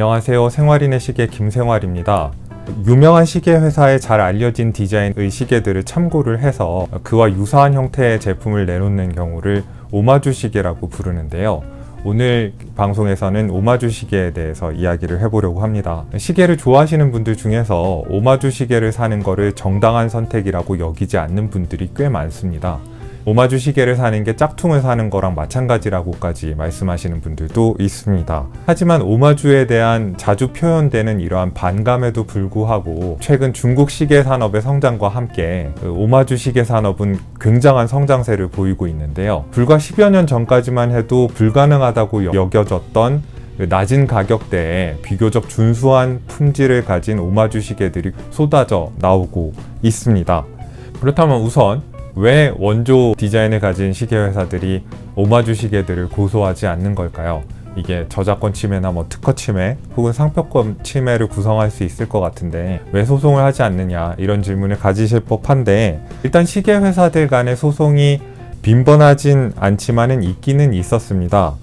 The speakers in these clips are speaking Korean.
안녕하세요. 생활인의 시계 김생활입니다. 유명한 시계 회사에 잘 알려진 디자인의 시계들을 참고를 해서 그와 유사한 형태의 제품을 내놓는 경우를 오마주 시계라고 부르는데요. 오늘 방송에서는 오마주 시계에 대해서 이야기를 해보려고 합니다. 시계를 좋아하시는 분들 중에서 오마주 시계를 사는 거를 정당한 선택이라고 여기지 않는 분들이 꽤 많습니다. 오마주 시계를 사는 게 짝퉁을 사는 거랑 마찬가지라고까지 말씀하시는 분들도 있습니다. 하지만 오마주에 대한 자주 표현되는 이러한 반감에도 불구하고 최근 중국 시계 산업의 성장과 함께 그 오마주 시계 산업은 굉장한 성장세를 보이고 있는데요. 불과 10여 년 전까지만 해도 불가능하다고 여겨졌던 그 낮은 가격대에 비교적 준수한 품질을 가진 오마주 시계들이 쏟아져 나오고 있습니다. 그렇다면 우선 왜 원조 디자인을 가진 시계 회사들이 오마주 시계들을 고소하지 않는 걸까요? 이게 저작권 침해나 뭐 특허 침해 혹은 상표권 침해를 구성할 수 있을 것 같은데 왜 소송을 하지 않느냐 이런 질문을 가지실 법한데 일단 시계 회사들 간의 소송이 빈번하진 않지만은 있기는 있었습니다.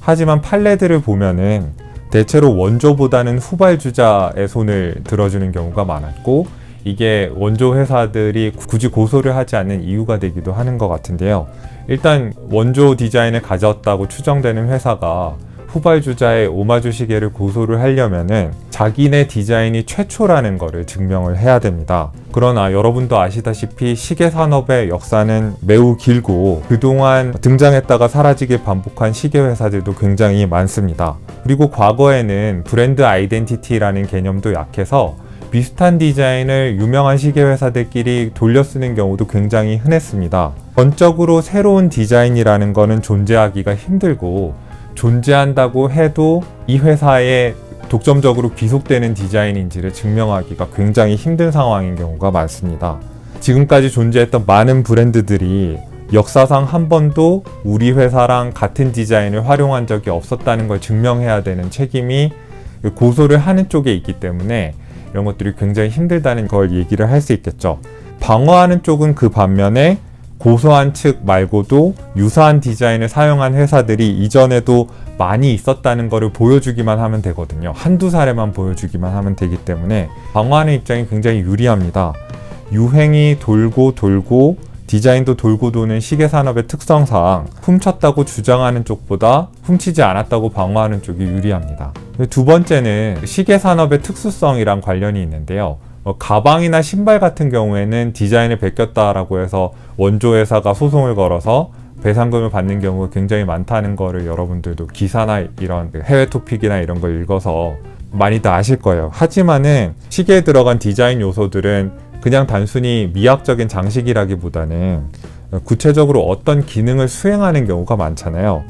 하지만 판례들을 보면은 대체로 원조보다는 후발주자의 손을 들어주는 경우가 많았고 이게 원조 회사들이 굳이 고소를 하지 않는 이유가 되기도 하는 것 같은데요. 일단 원조 디자인을 가졌다고 추정되는 회사가 후발주자의 오마주 시계를 고소를 하려면은 자기네 디자인이 최초라는 것을 증명을 해야 됩니다. 그러나 여러분도 아시다시피 시계 산업의 역사는 매우 길고 그동안 등장했다가 사라지길 반복한 시계 회사들도 굉장히 많습니다. 그리고 과거에는 브랜드 아이덴티티라는 개념도 약해서 비슷한 디자인을 유명한 시계 회사들끼리 돌려 쓰는 경우도 굉장히 흔했습니다. 전적으로 새로운 디자인이라는 것은 존재하기가 힘들고 존재한다고 해도 이 회사에 독점적으로 귀속되는 디자인인지를 증명하기가 굉장히 힘든 상황인 경우가 많습니다. 지금까지 존재했던 많은 브랜드들이 역사상 한 번도 우리 회사랑 같은 디자인을 활용한 적이 없었다는 걸 증명해야 되는 책임이 고소를 하는 쪽에 있기 때문에 이런 것들이 굉장히 힘들다는 걸 얘기를 할 수 있겠죠. 방어하는 쪽은 그 반면에 고소한 측 말고도 유사한 디자인을 사용한 회사들이 이전에도 많이 있었다는 것을 보여주기만 하면 되거든요. 한두 사례만 보여주기만 하면 되기 때문에 방어하는 입장이 굉장히 유리합니다. 유행이 돌고 돌고 디자인도 돌고 도는 시계 산업의 특성상 훔쳤다고 주장하는 쪽보다 훔치지 않았다고 방어하는 쪽이 유리합니다. 두 번째는 시계 산업의 특수성이랑 관련이 있는데요. 어, 가방이나 신발 같은 경우에는 디자인을 베꼈다라고 해서 원조 회사가 소송을 걸어서 배상금을 받는 경우가 굉장히 많다는 거를 여러분들도 기사나 이런 해외 토픽이나 이런 걸 읽어서 많이들 아실 거예요. 하지만은 시계에 들어간 디자인 요소들은 그냥 단순히 미학적인 장식이라기보다는 구체적으로 어떤 기능을 수행하는 경우가 많잖아요.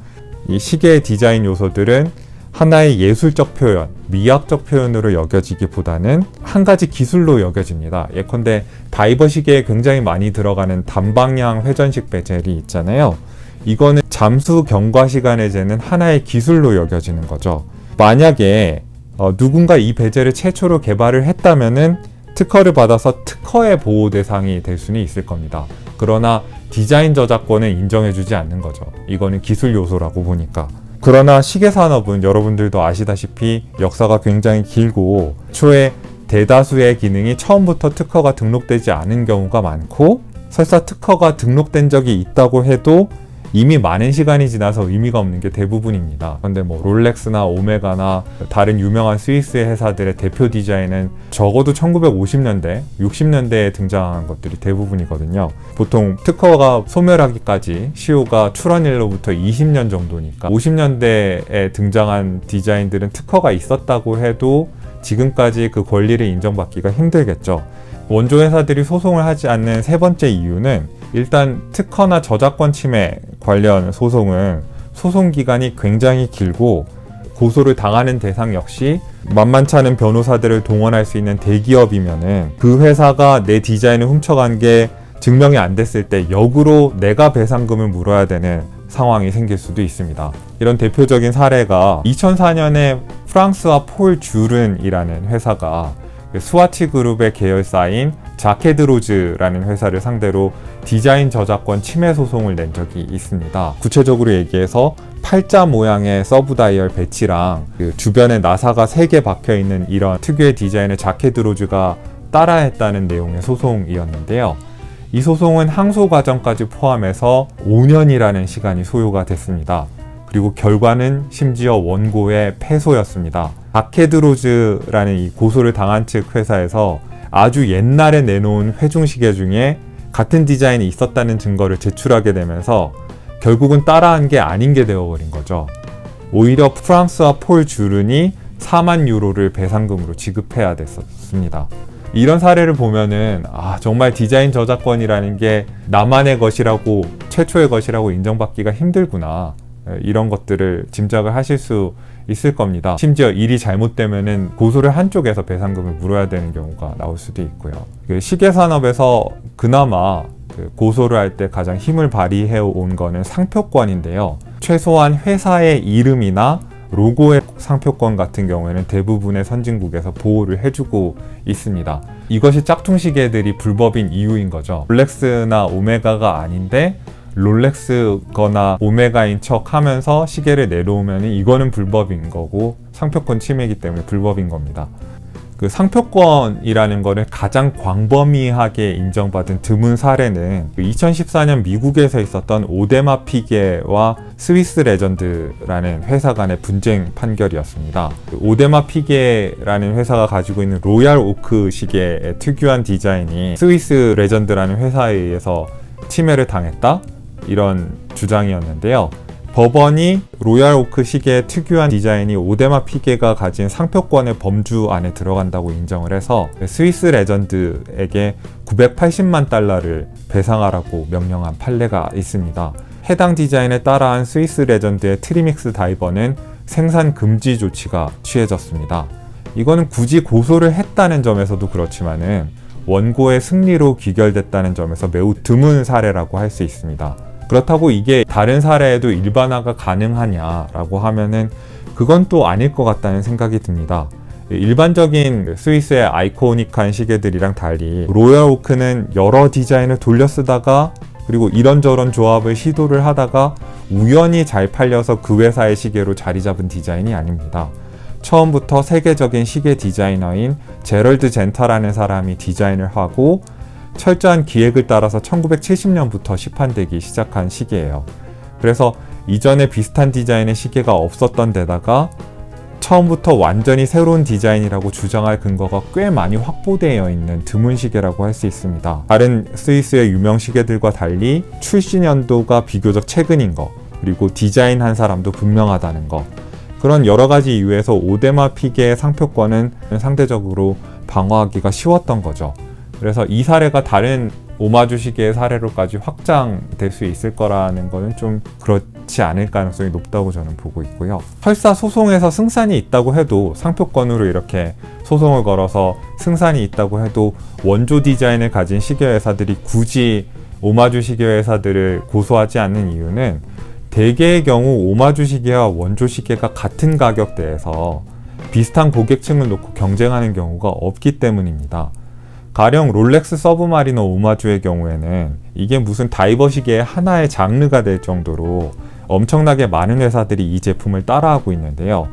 이 시계의 디자인 요소들은 하나의 예술적 표현, 미학적 표현으로 여겨지기보다는 한 가지 기술로 여겨집니다. 예컨대 다이버 시계에 굉장히 많이 들어가는 단방향 회전식 베젤이 있잖아요. 이거는 잠수 경과 시간에 재는 하나의 기술로 여겨지는 거죠. 만약에 어, 누군가 이 베젤을 최초로 개발을 했다면은 특허를 받아서 특허의 보호 대상이 될 수는 있을 겁니다. 그러나 디자인 저작권은 인정해주지 않는 거죠. 이거는 기술 요소라고 보니까. 그러나 시계 산업은 여러분들도 아시다시피 역사가 굉장히 길고 초에 대다수의 기능이 처음부터 특허가 등록되지 않은 경우가 많고 설사 특허가 등록된 적이 있다고 해도 이미 많은 시간이 지나서 의미가 없는 게 대부분입니다. 근데 뭐 롤렉스나 오메가나 다른 유명한 스위스 회사들의 대표 디자인은 적어도 1950년대, 60년대에 등장한 것들이 대부분이거든요. 보통 특허가 소멸하기까지 시효가 출원일로부터 20년 정도니까 50년대에 등장한 디자인들은 특허가 있었다고 해도 지금까지 그 권리를 인정받기가 힘들겠죠. 원조 회사들이 소송을 하지 않는 세 번째 이유는 일단 특허나 저작권 침해 관련 소송은 소송 기간이 굉장히 길고 고소를 당하는 대상 역시 만만치 않은 변호사들을 동원할 수 있는 대기업이면은 그 회사가 내 디자인을 훔쳐간 게 증명이 안 됐을 때 역으로 내가 배상금을 물어야 되는 상황이 생길 수도 있습니다. 이런 대표적인 사례가 2004년에 프랑스와 폴 주른이라는 회사가 그 스와치 그룹의 계열사인 자케드로즈라는 회사를 상대로 디자인 저작권 침해 소송을 낸 적이 있습니다. 구체적으로 얘기해서 팔자 모양의 서브 다이얼 배치랑 그 주변에 나사가 3개 박혀 있는 이런 특유의 디자인을 자케드로즈가 따라했다는 내용의 소송이었는데요. 이 소송은 항소 과정까지 포함해서 5년이라는 시간이 소요가 됐습니다. 그리고 결과는 심지어 원고의 패소였습니다. 바케드로즈라는 이 고소를 당한 측 회사에서 아주 옛날에 내놓은 회중 시계 중에 같은 디자인이 있었다는 증거를 제출하게 되면서 결국은 따라한 게 아닌 게 되어버린 거죠. 오히려 프랑스와 폴 주른이 4만 유로를 배상금으로 지급해야 됐었습니다. 이런 사례를 보면은 아 정말 디자인 저작권이라는 게 나만의 것이라고 최초의 것이라고 인정받기가 힘들구나 에, 이런 것들을 짐작을 하실 수 있을 겁니다. 심지어 일이 잘못되면은 고소를 한쪽에서 배상금을 물어야 되는 경우가 나올 수도 있고요. 그 시계 산업에서 그나마 그 고소를 할 때 가장 힘을 발휘해 온 거는 상표권인데요. 최소한 회사의 이름이나 로고의 상표권 같은 경우에는 대부분의 선진국에서 보호를 해주고 있습니다. 이것이 짝퉁 시계들이 불법인 이유인 거죠. 롤렉스나 오메가가 아닌데 롤렉스거나 오메가인 척 하면서 시계를 내놓으면 이거는 불법인 거고 상표권 침해이기 때문에 불법인 겁니다. 그 상표권이라는 거를 가장 광범위하게 인정받은 드문 사례는 2014년 미국에서 있었던 오데마 피게와 스위스 레전드라는 회사 간의 분쟁 판결이었습니다. 그 오데마 피게라는 회사가 가지고 있는 로얄 오크 시계의 특유한 디자인이 스위스 레전드라는 회사에 의해서 침해를 당했다 이런 주장이었는데요. 법원이 로얄 오크 시계의 특유한 디자인이 오데마 피게가 가진 상표권의 범주 안에 들어간다고 인정을 해서 스위스 레전드에게 980만 달러를 배상하라고 명령한 판례가 있습니다. 해당 디자인에 따라한 스위스 레전드의 트리믹스 다이버는 생산 금지 조치가 취해졌습니다. 이거는 굳이 고소를 했다는 점에서도 그렇지만은 원고의 승리로 귀결됐다는 점에서 매우 드문 사례라고 할 수 있습니다. 그렇다고 이게 다른 사례에도 일반화가 가능하냐라고 하면은 그건 또 아닐 것 같다는 생각이 듭니다. 일반적인 스위스의 아이코닉한 시계들이랑 달리 로얄 오크는 여러 디자인을 돌려 쓰다가 그리고 이런저런 조합을 시도를 하다가 우연히 잘 팔려서 그 회사의 시계로 자리 잡은 디자인이 아닙니다. 처음부터 세계적인 시계 디자이너인 제럴드 젠터라는 사람이 디자인을 하고 철저한 기획을 따라서 1970년부터 시판되기 시작한 시계예요. 그래서 이전에 비슷한 디자인의 시계가 없었던 데다가 처음부터 완전히 새로운 디자인이라고 주장할 근거가 꽤 많이 확보되어 있는 드문 시계라고 할 수 있습니다. 다른 스위스의 유명 시계들과 달리 출시 연도가 비교적 최근인 거, 그리고 디자인한 사람도 분명하다는 거. 그런 여러 가지 이유에서 오데마 피게의 상표권은 상대적으로 방어하기가 쉬웠던 거죠. 그래서 이 사례가 다른 오마주 시계의 사례로까지 확장될 수 있을 거라는 거는 좀 그렇지 않을 가능성이 높다고 저는 보고 있고요. 설사 소송에서 승산이 있다고 해도 상표권으로 이렇게 소송을 걸어서 승산이 있다고 해도 원조 디자인을 가진 시계 회사들이 굳이 오마주 시계 회사들을 고소하지 않는 이유는 대개의 경우 오마주 시계와 원조 시계가 같은 가격대에서 비슷한 고객층을 놓고 경쟁하는 경우가 없기 때문입니다. 가령 롤렉스 서브마리너 오마주의 경우에는 이게 무슨 다이버 시계의 하나의 장르가 될 정도로 엄청나게 많은 회사들이 이 제품을 따라하고 있는데요.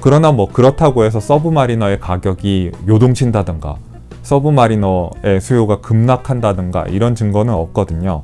그러나 뭐 그렇다고 해서 서브마리너의 가격이 요동친다든가 서브마리너의 수요가 급락한다든가 이런 증거는 없거든요.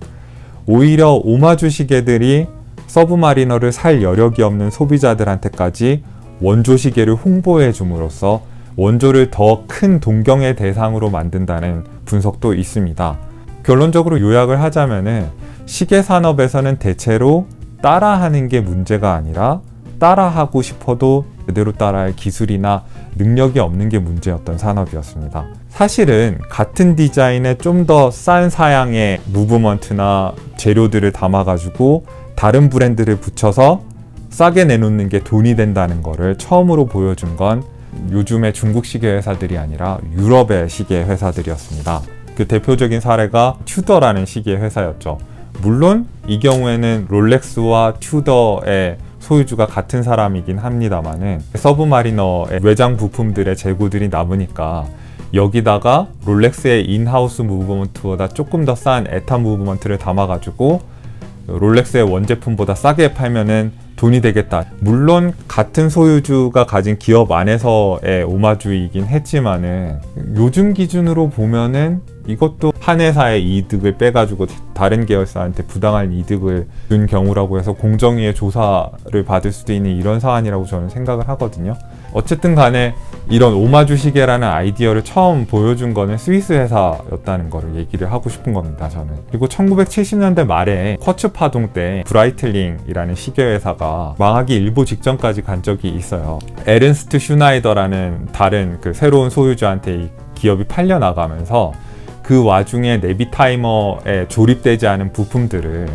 오히려 오마주 시계들이 서브마리너를 살 여력이 없는 소비자들한테까지 원조 시계를 홍보해 줌으로써 원조를 더 큰 동경의 대상으로 만든다는 분석도 있습니다. 결론적으로 요약을 하자면은 시계 산업에서는 대체로 따라하는 게 문제가 아니라 따라하고 싶어도 제대로 따라할 기술이나 능력이 없는 게 문제였던 산업이었습니다. 사실은 같은 디자인에 좀 더 싼 사양의 무브먼트나 재료들을 담아가지고 다른 브랜드를 붙여서 싸게 내놓는 게 돈이 된다는 거를 처음으로 보여준 건 요즘의 중국 시계 회사들이 아니라 유럽의 시계 회사들이었습니다. 그 대표적인 사례가 튜더라는 시계 회사였죠. 물론 이 경우에는 롤렉스와 튜더의 소유주가 같은 사람이긴 합니다만은 서브마리너의 외장 부품들의 재고들이 남으니까 여기다가 롤렉스의 인하우스 무브먼트보다 조금 더 싼 에타 무브먼트를 담아가지고 롤렉스의 원제품보다 싸게 팔면은 돈이 되겠다. 물론 같은 소유주가 가진 기업 안에서의 오마주이긴 했지만은 요즘 기준으로 보면은 이것도 한 회사의 이득을 빼가지고 다른 계열사한테 부당한 이득을 준 경우라고 해서 공정위의 조사를 받을 수도 있는 이런 사안이라고 저는 생각을 하거든요. 어쨌든 간에 이런 오마주 시계라는 아이디어를 처음 보여준 거는 스위스 회사였다는 거를 얘기를 하고 싶은 겁니다, 저는. 그리고 1970년대 말에 쿼츠 파동 때 브라이틀링이라는 시계 회사가 망하기 일보 직전까지 간 적이 있어요. 에른스트 슈나이더라는 다른 그 새로운 소유주한테 이 기업이 팔려 나가면서 그 와중에 네비 타이머에 조립되지 않은 부품들을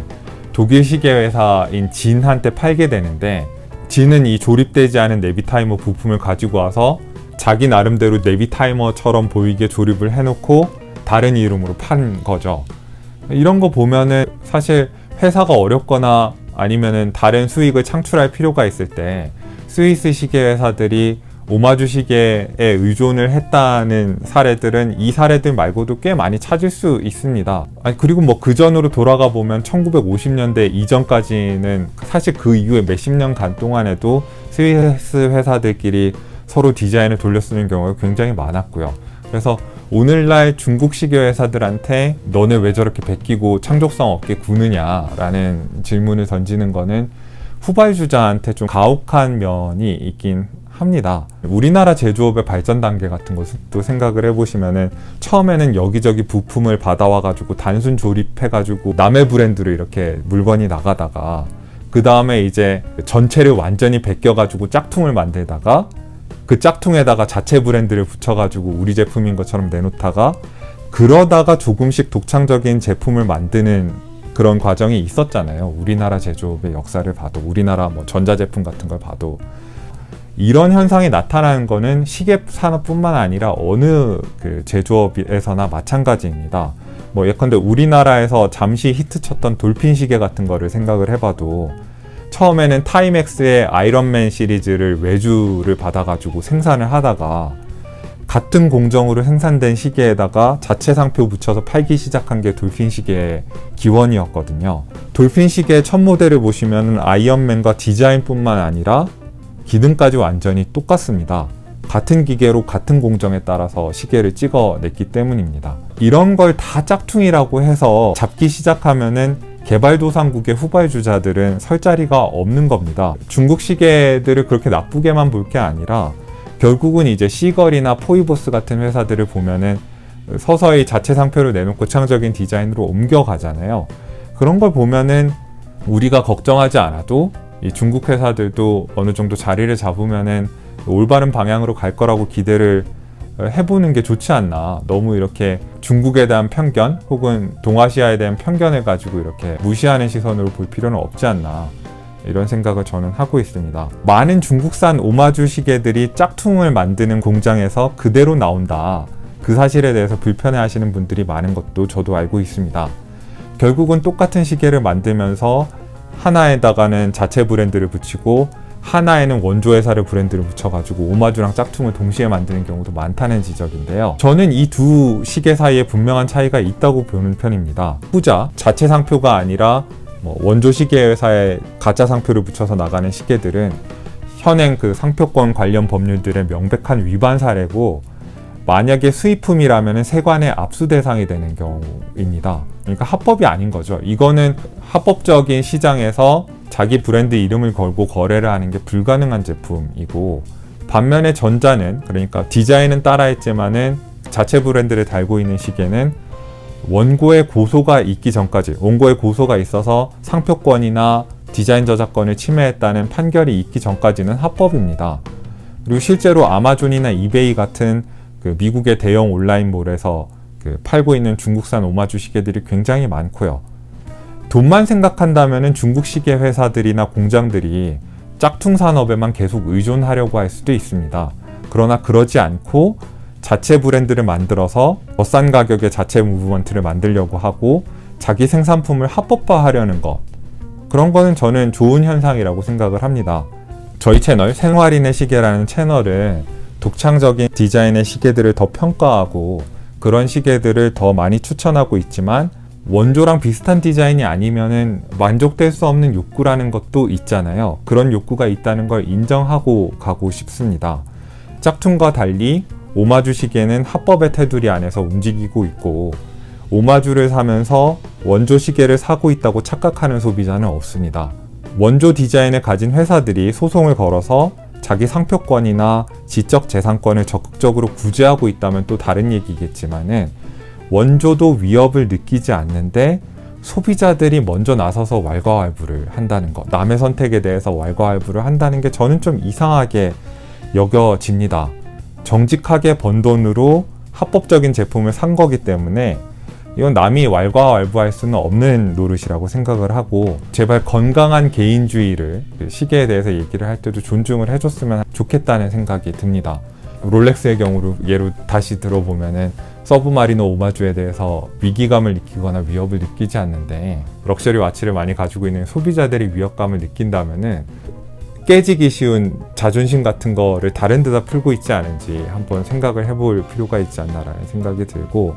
독일 시계 회사인 진한테 팔게 되는데 진은 이 조립되지 않은 네비 타이머 부품을 가지고 와서 자기 나름대로 네비 타이머처럼 보이게 조립을 해놓고 다른 이름으로 판 거죠. 이런 거 보면은 사실 회사가 어렵거나 아니면은 다른 수익을 창출할 필요가 있을 때 스위스 시계 회사들이 오마주 시계에 의존을 했다는 사례들은 이 사례들 말고도 꽤 많이 찾을 수 있습니다. 아니, 그리고 뭐 그 전으로 돌아가 보면 1950년대 이전까지는 사실 그 이후에 몇십 년간 동안에도 스위스 회사들끼리 서로 디자인을 돌려 쓰는 경우가 굉장히 많았고요. 그래서 오늘날 중국 시계 회사들한테 너네 왜 저렇게 베끼고 창조성 없게 구느냐라는 질문을 던지는 거는 후발주자한테 좀 가혹한 면이 있긴 합니다. 우리나라 제조업의 발전 단계 같은 것도 생각을 해보시면은 처음에는 여기저기 부품을 받아와 가지고 단순 조립해 가지고 남의 브랜드로 이렇게 물건이 나가다가 그 다음에 이제 전체를 완전히 베껴 가지고 짝퉁을 만들다가 그 짝퉁에다가 자체 브랜드를 붙여 가지고 우리 제품인 것처럼 내놓다가 그러다가 조금씩 독창적인 제품을 만드는 그런 과정이 있었잖아요. 우리나라 제조업의 역사를 봐도 우리나라 뭐 전자제품 같은 걸 봐도 이런 현상이 나타나는 것은 시계 산업뿐만 아니라 어느 그 제조업에서나 마찬가지입니다. 뭐 예컨대 우리나라에서 잠시 히트쳤던 돌핀 시계 같은 거를 생각을 해봐도 처음에는 타이맥스의 아이런맨 시리즈를 외주를 받아가지고 생산을 하다가 같은 공정으로 생산된 시계에다가 자체 상표 붙여서 팔기 시작한 게 돌핀 시계의 기원이었거든요. 돌핀 시계의 첫 모델을 보시면 아이언맨과 디자인뿐만 아니라 기능까지 완전히 똑같습니다. 같은 기계로 같은 공정에 따라서 시계를 찍어냈기 때문입니다. 이런 걸 다 짝퉁이라고 해서 잡기 시작하면은 개발도상국의 후발주자들은 설 자리가 없는 겁니다. 중국 시계들을 그렇게 나쁘게만 볼 게 아니라 결국은 이제 시걸이나 포이보스 같은 회사들을 보면은 서서히 자체 상표를 내놓고 창적인 디자인으로 옮겨가잖아요. 그런 걸 보면은 우리가 걱정하지 않아도 이 중국 회사들도 어느 정도 자리를 잡으면은 올바른 방향으로 갈 거라고 기대를 해보는 게 좋지 않나. 너무 이렇게 중국에 대한 편견 혹은 동아시아에 대한 편견을 가지고 이렇게 무시하는 시선으로 볼 필요는 없지 않나. 이런 생각을 저는 하고 있습니다. 많은 중국산 오마주 시계들이 짝퉁을 만드는 공장에서 그대로 나온다. 그 사실에 대해서 불편해 하시는 분들이 많은 것도 저도 알고 있습니다. 결국은 똑같은 시계를 만들면서 하나에다가는 자체 브랜드를 붙이고 하나에는 원조 회사를 브랜드를 붙여가지고 오마주랑 짝퉁을 동시에 만드는 경우도 많다는 지적인데요. 저는 이 두 시계 사이에 분명한 차이가 있다고 보는 편입니다. 후자 자체 상표가 아니라 뭐 원조 시계 회사에 가짜 상표를 붙여서 나가는 시계들은 현행 그 상표권 관련 법률들의 명백한 위반 사례고 만약에 수입품이라면 세관의 압수 대상이 되는 경우입니다. 그러니까 합법이 아닌 거죠. 이거는 합법적인 시장에서 자기 브랜드 이름을 걸고 거래를 하는 게 불가능한 제품이고 반면에 전자는 그러니까 디자인은 따라했지만은 자체 브랜드를 달고 있는 시계는 원고의 고소가 있기 전까지 원고의 고소가 있어서 상표권이나 디자인 저작권을 침해했다는 판결이 있기 전까지는 합법입니다. 그리고 실제로 아마존이나 이베이 같은 그 미국의 대형 온라인몰에서 그 팔고 있는 중국산 오마주 시계들이 굉장히 많고요. 돈만 생각한다면 중국 시계 회사들이나 공장들이 짝퉁 산업에만 계속 의존하려고 할 수도 있습니다. 그러나 그러지 않고 자체 브랜드를 만들어서 더 싼 가격의 자체 무브먼트를 만들려고 하고 자기 생산품을 합법화하려는 것. 그런 거는 저는 좋은 현상이라고 생각을 합니다. 저희 채널 생활인의 시계라는 채널은 독창적인 디자인의 시계들을 더 평가하고 그런 시계들을 더 많이 추천하고 있지만 원조랑 비슷한 디자인이 아니면은 만족될 수 없는 욕구라는 것도 있잖아요. 그런 욕구가 있다는 걸 인정하고 가고 싶습니다. 짝퉁과 달리 오마주 시계는 합법의 테두리 안에서 움직이고 있고 오마주를 사면서 원조 시계를 사고 있다고 착각하는 소비자는 없습니다. 원조 디자인을 가진 회사들이 소송을 걸어서 자기 상표권이나 지적 재산권을 적극적으로 구제하고 있다면 또 다른 얘기겠지만은 원조도 위협을 느끼지 않는데 소비자들이 먼저 나서서 왈가왈부를 한다는 것, 남의 선택에 대해서 왈가왈부를 한다는 게 저는 좀 이상하게 여겨집니다. 정직하게 번 돈으로 합법적인 제품을 산 거기 때문에 이건 남이 왈가왈부할 수는 없는 노릇이라고 생각을 하고 제발 건강한 개인주의를 그 시계에 대해서 얘기를 할 때도 존중을 해줬으면 좋겠다는 생각이 듭니다. 롤렉스의 경우로 예로 다시 들어보면은 서브마리노 오마주에 대해서 위기감을 느끼거나 위협을 느끼지 않는데 럭셔리 와치를 많이 가지고 있는 소비자들이 위협감을 느낀다면은 깨지기 쉬운 자존심 같은 거를 다른 데다 풀고 있지 않은지 한번 생각을 해볼 필요가 있지 않나라는 생각이 들고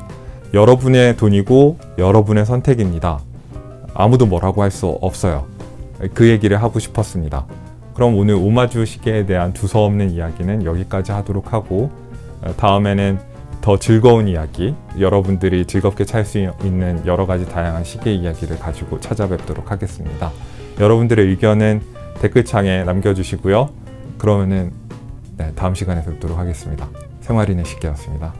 여러분의 돈이고 여러분의 선택입니다. 아무도 뭐라고 할 수 없어요. 그 얘기를 하고 싶었습니다. 그럼 오늘 오마주 시계에 대한 두서없는 이야기는 여기까지 하도록 하고 어, 다음에는 더 즐거운 이야기, 여러분들이 즐겁게 찰 수 있는 여러 가지 다양한 시계 이야기를 가지고 찾아뵙도록 하겠습니다. 여러분들의 의견은 댓글창에 남겨주시고요. 그러면은 네, 다음 시간에 뵙도록 하겠습니다. 생활인의 시계였습니다.